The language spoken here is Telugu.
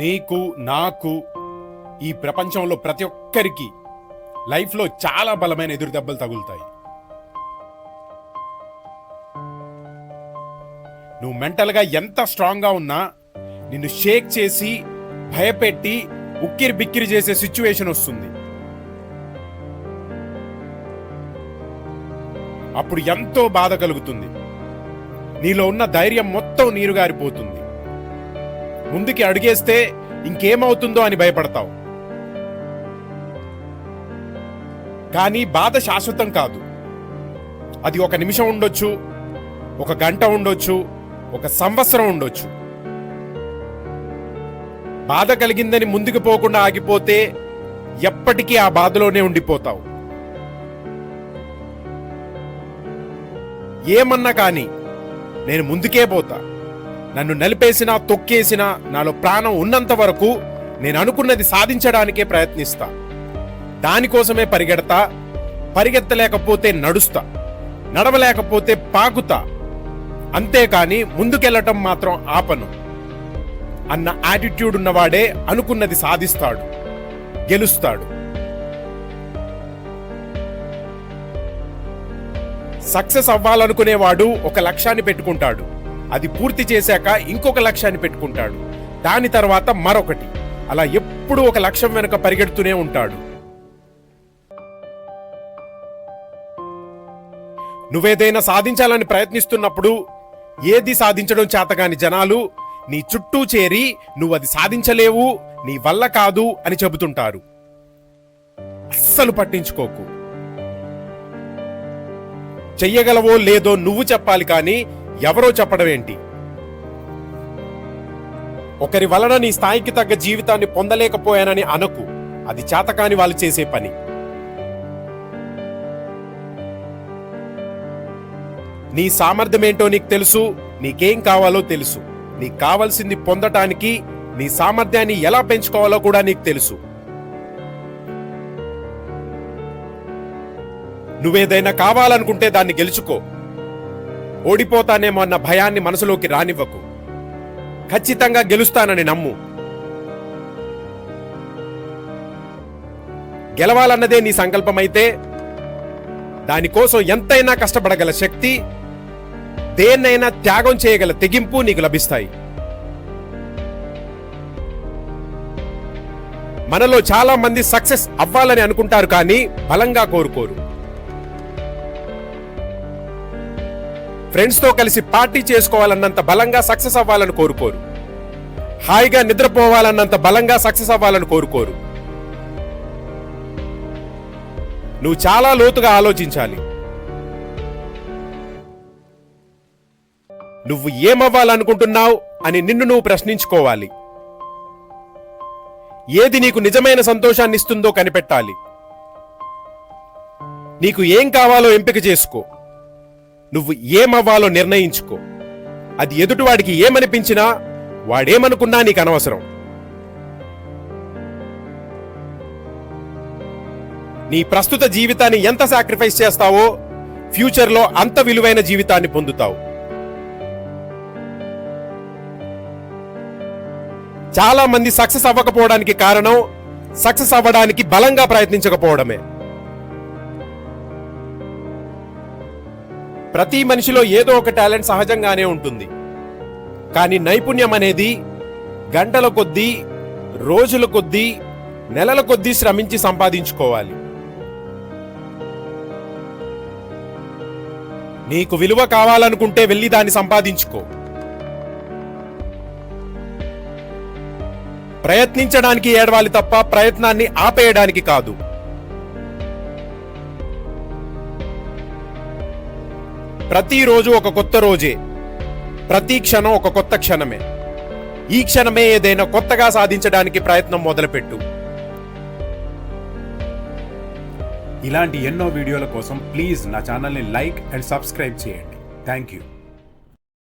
నీకు నాకు ఈ ప్రపంచంలో ప్రతి ఒక్కరికి లైఫ్లో చాలా బలమైన ఎదురు దెబ్బలు తగులుతాయి. నువ్వు మెంటల్గా ఎంత స్ట్రాంగ్గా ఉన్నా నిన్ను షేక్ చేసి భయపెట్టి ఉక్కిరి బిక్కిరి చేసే సిచ్యువేషన్ వస్తుంది. అప్పుడు ఎంతో బాధ కలుగుతుంది. నీలో ఉన్న ధైర్యం మొత్తం నీరుగారిపోతుంది. ముందుకి అడిగేస్తే ఇంకేమవుతుందో అని భయపడతావు. కానీ బాధ శాశ్వతం కాదు. అది ఒక నిమిషం ఉండొచ్చు ఒక గంట ఉండొచ్చు ఒక సంవత్సరం ఉండొచ్చు. బాధ కలిగిందని ముందుకు పోకుండా ఆగిపోతే ఎప్పటికీ ఆ బాధలోనే ఉండిపోతావు. ఏమన్నా కానీ నేను ముందుకే పోతా. నన్ను నలిపేసినా తొక్కేసినా నాలో ప్రాణం ఉన్నంత వరకు నేను అనుకున్నది సాధించడానికే ప్రయత్నిస్తా. దానికోసమే పరిగెడతా పరిగెత్తలేకపోతే నడుస్తా నడవలేకపోతే పాకుతా. అంతేకాని ముందుకెళ్ళటం మాత్రం ఆపను. అన్న యాటిట్యూడ్ ఉన్నవాడే అనుకున్నది సాధిస్తాడు గెలుస్తాడు. సక్సెస్ అవ్వాలనుకునేవాడు ఒక లక్ష్యాన్ని పెట్టుకుంటాడు. అది పూర్తి చేశాక ఇంకొక లక్ష్యాన్ని పెట్టుకుంటాడు. దాని తర్వాత మరొకటి. అలా ఎప్పుడూ ఒక లక్ష్యం వెనుక పరిగెడుతూనే ఉంటాడు. నువ్వేదైనా సాధించాలని ప్రయత్నిస్తున్నప్పుడు ఏది సాధించడం చేతగాని జనాలు నీ చుట్టూ చేరి నువ్వు అది సాధించలేవు నీ వల్ల కాదు అని చెబుతుంటారు. అస్సలు పట్టించుకోకు. చెయ్యగలవో లేదో నువ్వు చెప్పాలి కానీ ఎవరో చెప్పడం ఏంటి? ఒకరి వలన నీ స్థాయికి తగ్గ జీవితాన్ని పొందలేకపోయానని అనకు. అది చేతకాని వాళ్ళు చేసే పని. నీ సామర్థ్యం ఏంటో నీకు తెలుసు నీకేం కావాలో తెలుసు. నీకు కావాల్సింది పొందటానికి నీ సామర్థ్యాన్ని ఎలా పెంచుకోవాలో కూడా నీకు తెలుసు. నువ్వేదైనా కావాలనుకుంటే దాన్ని గెలుచుకో. ఓడిపోతానేమో అన్న భయాన్ని మనసులోకి రానివ్వకు. ఖచ్చితంగా గెలుస్తానని నమ్ము. గెలవాలన్నదే నీ సంకల్పమైతే దానికోసం ఎంతైనా కష్టపడగల శక్తి దేన్నైనా త్యాగం చేయగల తెగింపు నీకు లభిస్తాయి. మనలో చాలా మంది సక్సెస్ అవ్వాలని అనుకుంటారు కానీ బలంగా కోరుకోరు. ఫ్రెండ్స్తో కలిసి పార్టీ చేసుకోవాలన్నంత బలంగా సక్సెస్ అవ్వాలని కోరుకోరు. హాయిగా నిద్రపోవాలన్నంత బలంగా సక్సెస్ అవ్వాలని కోరుకోరు. నువ్వు చాలా లోతుగా ఆలోచించాలి. నువ్వు ఏమవ్వాలనుకుంటున్నావు అని నిన్ను నువ్వు ప్రశ్నించుకోవాలి. ఏది నీకు నిజమైన సంతోషాన్ని ఇస్తుందో కనిపెట్టాలి. నీకు ఏం కావాలో ఎంపిక చేసుకో. నువ్వు ఏమవ్వాలో నిర్ణయించుకో. అది ఎదుటివాడికి ఏమనిపించినా వాడేమనుకున్నా నీకు అనవసరం నీ ప్రస్తుత జీవితాన్ని ఎంత సాక్రిఫైస్ చేస్తావో ఫ్యూచర్లో అంత విలువైన జీవితాన్ని పొందుతావు. చాలా మంది సక్సెస్ అవ్వకపోవడానికి కారణం సక్సెస్ అవ్వడానికి బలంగా ప్రయత్నించకపోవడమే. ప్రతి మనిషిలో ఏదో ఒక టాలెంట్ సహజంగానే ఉంటుంది. కానీ నైపుణ్యం అనేది గంటల కొద్దీ రోజుల కొద్దీ నెలల కొద్దీ శ్రమించి సంపాదించుకోవాలి. నీకు విలువ కావాలనుకుంటే వెళ్ళి దాన్ని సంపాదించుకో. ప్రయత్నించడానికి ఏడవాలి తప్ప ప్రయత్నాన్ని ఆపేయడానికి కాదు. ప్రతిరోజు ఒక కొత్త రోజే. ప్రతి క్షణం ఒక కొత్త క్షణమే. ఈ క్షణమే ఏదైనా కొత్తగా సాధించడానికి ప్రయత్నం మొదలుపెట్టు. ఇలాంటి ఎన్నో వీడియోల కోసం ప్లీజ్ నా ఛానల్ని లైక్ అండ్ సబ్స్క్రైబ్ చేయండి. Thank you